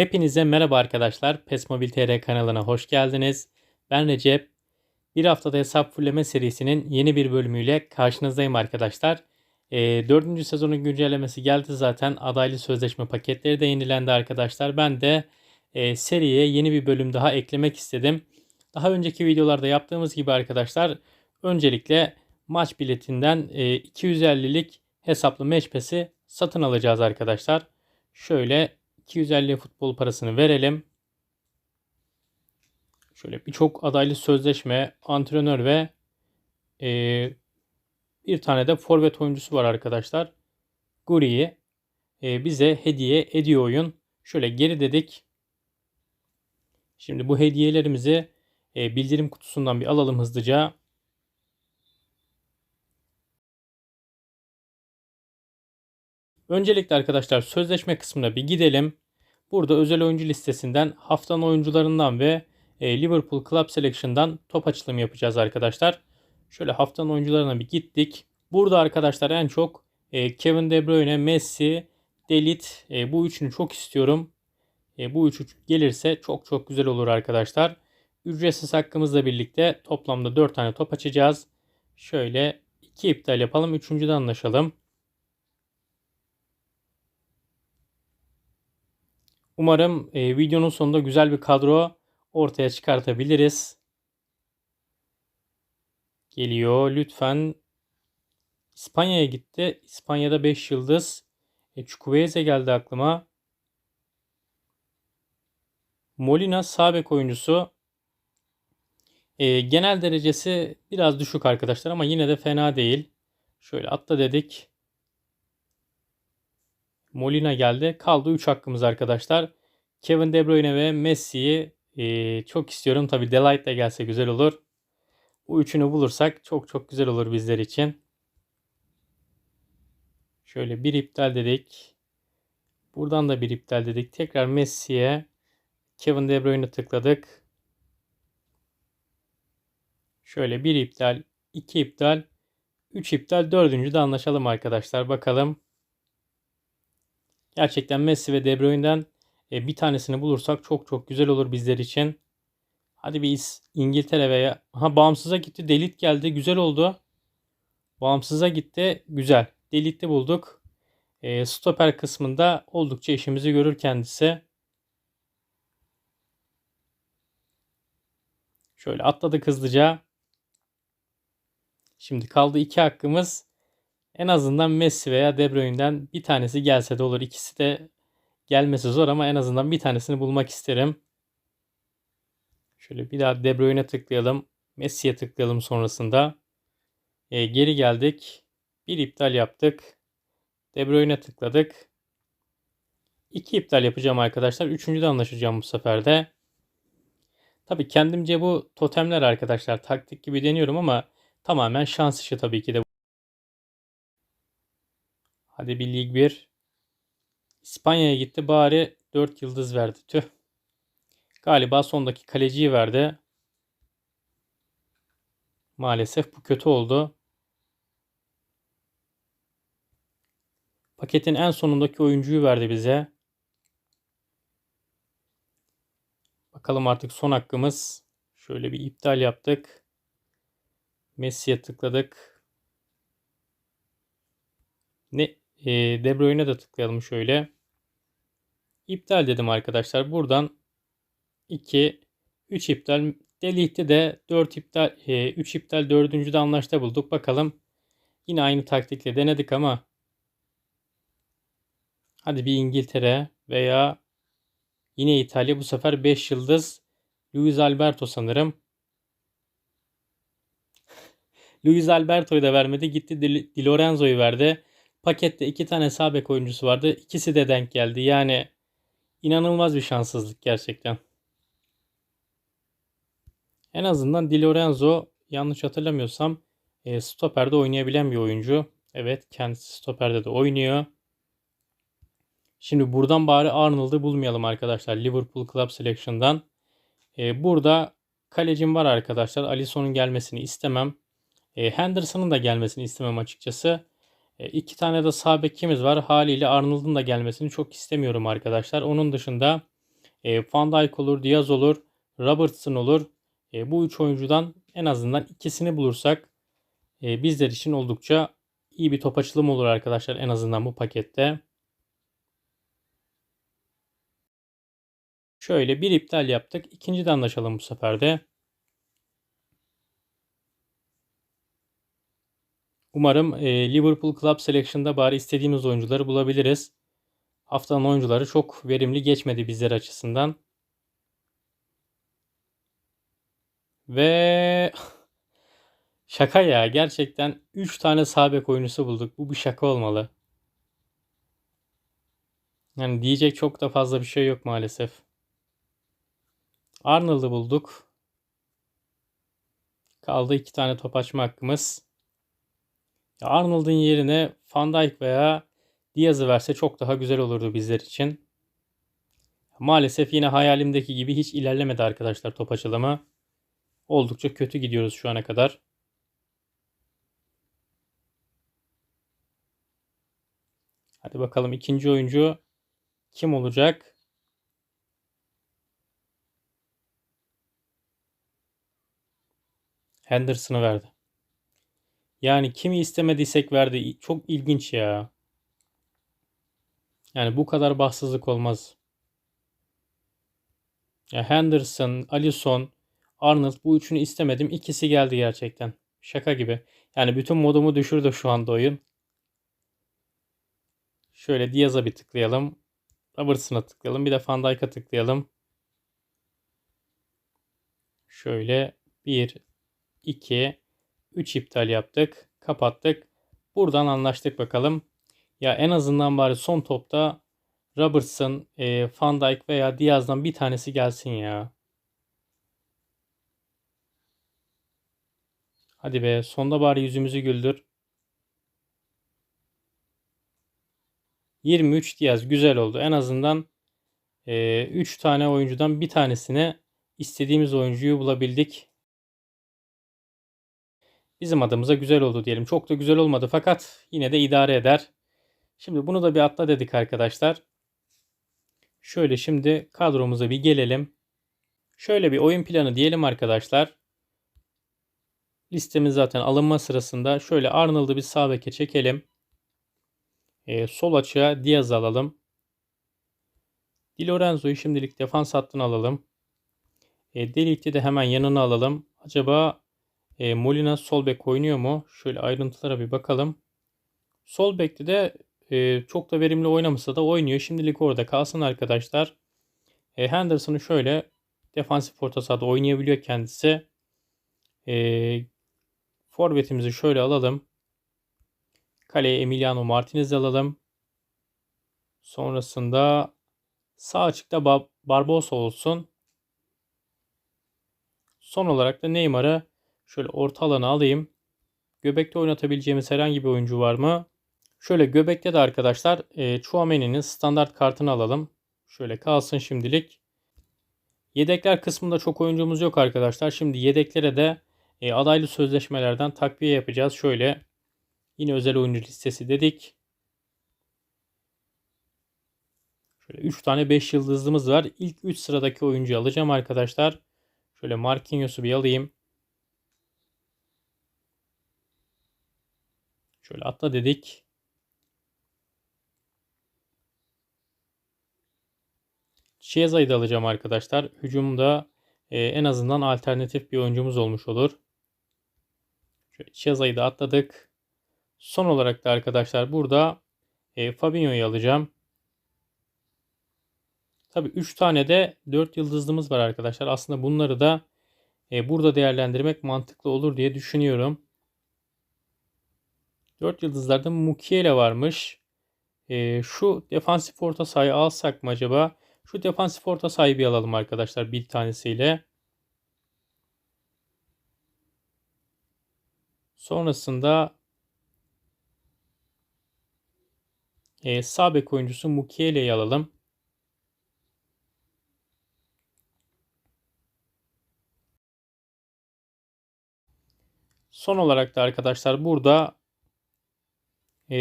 Hepinize merhaba arkadaşlar. PES Mobil TR kanalına hoş geldiniz. Ben Recep. Bir haftada hesap fulleme serisinin yeni bir bölümüyle karşınızdayım arkadaşlar. E, dördüncü sezonun güncellemesi geldi zaten. Adaylı sözleşme paketleri de yenilendi arkadaşlar. Ben de e, seriye yeni bir bölüm daha eklemek istedim. Daha önceki videolarda yaptığımız gibi arkadaşlar öncelikle maç biletinden e, 250'lik hesaplı pass'i satın alacağız arkadaşlar. Şöyle 250 futbol parasını verelim. Şöyle birçok adaylı sözleşme, antrenör ve e, bir tane de forvet oyuncusu var arkadaşlar. Guri'yi e, bize hediye ediyor oyun. Şöyle geri dedik. Şimdi bu hediyelerimizi e, bildirim kutusundan bir alalım hızlıca. Öncelikle arkadaşlar sözleşme kısmına bir gidelim. Burada özel oyuncu listesinden haftanın oyuncularından ve e, Liverpool Club Selection'dan top açılımı yapacağız arkadaşlar. Şöyle haftanın oyuncularına bir gittik. Burada arkadaşlar en çok e, Kevin De Bruyne, Messi, Delit e, bu üçünü çok istiyorum. Bu üçü gelirse çok çok güzel olur arkadaşlar. Ücretsiz hakkımızla birlikte toplamda 4 tane top açacağız. Şöyle 2 iptal yapalım. Üçüncüde anlaşalım. Umarım e, videonun sonunda güzel bir kadro ortaya çıkartabiliriz. Geliyor. Lütfen İspanya'ya gitti. İspanya'da 5 yıldız. E, Chukwueze geldi aklıma. Molina sağ oyuncusu. E, genel derecesi biraz düşük arkadaşlar ama yine de fena değil. Şöyle atla dedik. Molina geldi. Kaldı 3 hakkımız arkadaşlar. Kevin De Bruyne ve Messi'yi e, çok istiyorum. Tabi Delight de gelse güzel olur. Bu üçünü bulursak çok çok güzel olur bizler için. Şöyle bir iptal dedik. Buradan da bir iptal dedik. Tekrar Messi'ye Kevin De Bruyne tıkladık. Şöyle bir iptal, iki iptal, üç iptal, dördüncü de anlaşalım arkadaşlar. Bakalım. Gerçekten Messi ve De Bruyne'den e, bir tanesini bulursak çok çok güzel olur bizler için. Hadi bir İngiltere veya ha bağımsıza gitti. Delit geldi. Güzel oldu. Bağımsıza gitti. Güzel. Delit'i bulduk. E, stoper kısmında oldukça işimizi görür kendisi. Şöyle atladık hızlıca. Şimdi kaldı iki hakkımız. En azından Messi veya De Bruyne'den bir tanesi gelse de olur. İkisi de gelmesi zor ama en azından bir tanesini bulmak isterim. Şöyle bir daha De Bruyne'e tıklayalım. Messi'ye tıklayalım sonrasında. E, geri geldik. Bir iptal yaptık. De Bruyne'e tıkladık. İki iptal yapacağım arkadaşlar. Üçüncü de anlaşacağım bu sefer de. Tabi kendimce bu totemler arkadaşlar taktik gibi deniyorum ama tamamen şans işi tabii ki de. Hadi bir lig 1. İspanya'ya gitti bari 4 yıldız verdi. Tüh. Galiba sondaki kaleciyi verdi. Maalesef bu kötü oldu. Paketin en sonundaki oyuncuyu verdi bize. Bakalım artık son hakkımız. Şöyle bir iptal yaptık. Messi'ye tıkladık. Ne e, De Bruyne'e de tıklayalım şöyle. İptal dedim arkadaşlar. Buradan 2, 3 iptal. Delete'de de 4 iptal, e, 3 iptal 4. de anlaşta bulduk. Bakalım. Yine aynı taktikle denedik ama hadi bir İngiltere veya yine İtalya bu sefer 5 yıldız Luis Alberto sanırım. Luis Alberto'yu da vermedi. Gitti Di Lorenzo'yu verdi. Pakette iki tane sağ oyuncusu vardı. İkisi de denk geldi. Yani inanılmaz bir şanssızlık gerçekten. En azından Di Lorenzo yanlış hatırlamıyorsam e, stoperde oynayabilen bir oyuncu. Evet kendisi stoperde de oynuyor. Şimdi buradan bari Arnold'u bulmayalım arkadaşlar. Liverpool Club Selection'dan. E, burada kalecim var arkadaşlar. Alisson'un gelmesini istemem. E, Henderson'ın da gelmesini istemem açıkçası. E, iki tane de sağ bekimiz var. Haliyle Arnold'un da gelmesini çok istemiyorum arkadaşlar. Onun dışında E, Van Dijk olur, Diaz olur, Robertson olur. E, bu üç oyuncudan en azından ikisini bulursak e, bizler için oldukça iyi bir top açılımı olur arkadaşlar en azından bu pakette. Şöyle bir iptal yaptık. İkinci de anlaşalım bu sefer de. Umarım e, Liverpool Club Selection'da bari istediğimiz oyuncuları bulabiliriz. Haftanın oyuncuları çok verimli geçmedi bizler açısından. Ve şaka ya gerçekten 3 tane sağ bek oyuncusu bulduk. Bu bir şaka olmalı. Yani diyecek çok da fazla bir şey yok maalesef. Arnold'u bulduk. Kaldı iki tane top açma hakkımız. Arnold'un yerine Van Dijk veya Diaz'ı verse çok daha güzel olurdu bizler için. Maalesef yine hayalimdeki gibi hiç ilerlemedi arkadaşlar top açılımı. Oldukça kötü gidiyoruz şu ana kadar. Hadi bakalım ikinci oyuncu kim olacak? Henderson'ı verdi. Yani kimi istemediysek verdi. Çok ilginç ya. Yani bu kadar bahtsızlık olmaz. Ya Henderson, Alisson, Arnold bu üçünü istemedim. İkisi geldi gerçekten. Şaka gibi. Yani bütün modumu düşürdü şu anda oyun. Şöyle Diaz'a bir tıklayalım. Robertson'a tıklayalım. Bir de Van Dijk'a tıklayalım. Şöyle 1, 2, 3 iptal yaptık. Kapattık. Buradan anlaştık bakalım. Ya en azından bari son topta Robertson, e, Van Dijk veya Diaz'dan bir tanesi gelsin ya. Hadi be sonda bari yüzümüzü güldür. 23 Diaz güzel oldu. En azından e, 3 tane oyuncudan bir tanesine istediğimiz oyuncuyu bulabildik. Bizim adımıza güzel oldu diyelim. Çok da güzel olmadı fakat yine de idare eder. Şimdi bunu da bir atla dedik arkadaşlar. Şöyle şimdi kadromuza bir gelelim. Şöyle bir oyun planı diyelim arkadaşlar. Listemiz zaten alınma sırasında. Şöyle Arnold'u bir sağ beke çekelim. Ee, sol açığa Diaz alalım. Di Lorenzo'yu şimdilik defans hattına alalım. E, Delikti de hemen yanına alalım. Acaba e, Molina sol bek oynuyor mu? Şöyle ayrıntılara bir bakalım. Sol bekte de e, çok da verimli oynamasa da oynuyor. Şimdilik orada kalsın arkadaşlar. E, Henderson'ı şöyle defansif orta sahada oynayabiliyor kendisi. E, forvetimizi şöyle alalım. Kaleye Emiliano Martinez alalım. Sonrasında sağ açıkta Barbosa olsun. Son olarak da Neymar'ı Şöyle orta alana alayım. Göbekte oynatabileceğimiz herhangi bir oyuncu var mı? Şöyle göbekte de arkadaşlar e, Chouameni'nin standart kartını alalım. Şöyle kalsın şimdilik. Yedekler kısmında çok oyuncumuz yok arkadaşlar. Şimdi yedeklere de e, adaylı sözleşmelerden takviye yapacağız. Şöyle yine özel oyuncu listesi dedik. Şöyle 3 tane 5 yıldızlımız var. İlk 3 sıradaki oyuncuyu alacağım arkadaşlar. Şöyle Marquinhos'u bir alayım. Şöyle atla dedik. Chiesa'yı da alacağım arkadaşlar. Hücumda e, en azından alternatif bir oyuncumuz olmuş olur. Şöyle Chiesa'yı da atladık. Son olarak da arkadaşlar burada e, Fabinho'yu alacağım. Tabi 3 tane de 4 yıldızlımız var arkadaşlar. Aslında bunları da e, burada değerlendirmek mantıklı olur diye düşünüyorum. 4 yıldızlarda Mukiele varmış. E, şu defansif orta sahayı alsak mı acaba? Şu defansif orta sahibi alalım arkadaşlar bir tanesiyle. Sonrasında e, sağ oyuncusu Mukiele'yi alalım. Son olarak da arkadaşlar burada e,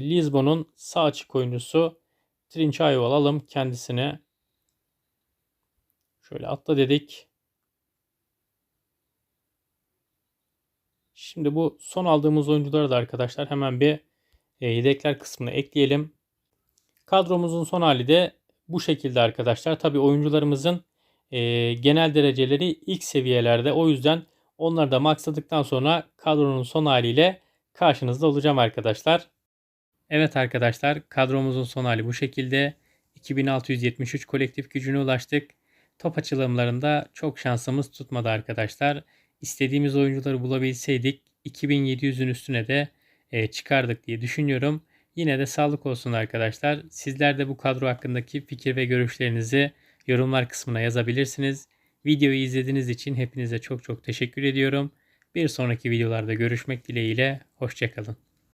Lisbon'un sağ açık oyuncusu Trinçayo alalım kendisine. Şöyle atla dedik. Şimdi bu son aldığımız oyuncuları da arkadaşlar hemen bir e, yedekler kısmına ekleyelim. Kadromuzun son hali de bu şekilde arkadaşlar. Tabi oyuncularımızın e, genel dereceleri ilk seviyelerde. O yüzden onları da maksadıktan sonra kadronun son haliyle karşınızda olacağım arkadaşlar. Evet arkadaşlar kadromuzun son hali bu şekilde. 2673 kolektif gücüne ulaştık. Top açılımlarında çok şansımız tutmadı arkadaşlar. İstediğimiz oyuncuları bulabilseydik 2700'ün üstüne de e, çıkardık diye düşünüyorum. Yine de sağlık olsun arkadaşlar. Sizler de bu kadro hakkındaki fikir ve görüşlerinizi yorumlar kısmına yazabilirsiniz. Videoyu izlediğiniz için hepinize çok çok teşekkür ediyorum. Bir sonraki videolarda görüşmek dileğiyle. Hoşçakalın.